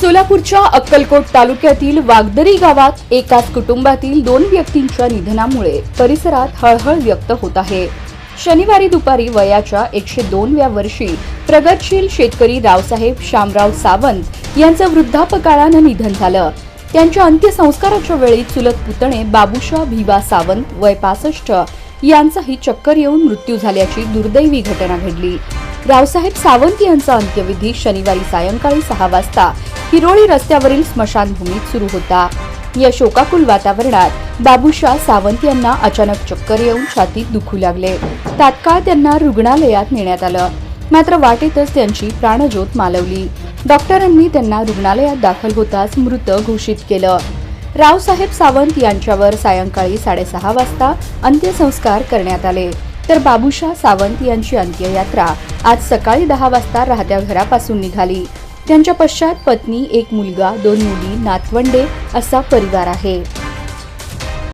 सोलापूरच्या अक्कलकोट तालुक्यातील वागदरी गावात एकाच कुटुंबातील दोन व्यक्तींच्या निधनामुळे परिसरात हळहळ व्यक्त होत आहे. शनिवारी दुपारी वयाच्या एकशे दोनव्या वर्षी प्रगतशील शेतकरी रावसाहेब शामराव सावंत यांचं वृद्धापकाळानं निधन झालं. त्यांच्या अंत्यसंस्काराच्या वेळी चुलत पुतणे बाबुशा भिवा सावंत वय पासष्ट यांचाही चक्कर येऊन मृत्यू झाल्याची दुर्दैवी घटना घडली. रावसाहेब सावंत यांचा अंत्यविधी शनिवारी सायंकाळी सहा वाजता हिरोळी रस्त्यावरील स्मशानभूमीत सुरू होता. या शोकाकुल वातावरणात बाबुशा सावंत यांना अचानक चक्कर येऊन छातीत दुखू लागले. तात्काळ त्यांना रुग्णालयात नेण्यात आलं. मात्र वाटेतच त्यांची प्राणज्योत मालवली. डॉक्टरांनी त्यांना रुग्णालयात दाखल होताच मृत घोषित केलं. रावसाहेब सावंत यांच्यावर सायंकाळी साडेसहा वाजता अंत्यसंस्कार करण्यात आले. तर बाबुशा सावंत यांची अंत्ययात्रा आज सकाळी दहा वाजता राहत्या घरापासून निघाली. त्यांच्या पश्चात पत्नी एक मुलगा दोन मुली नातवंडे असा परिवार आहे.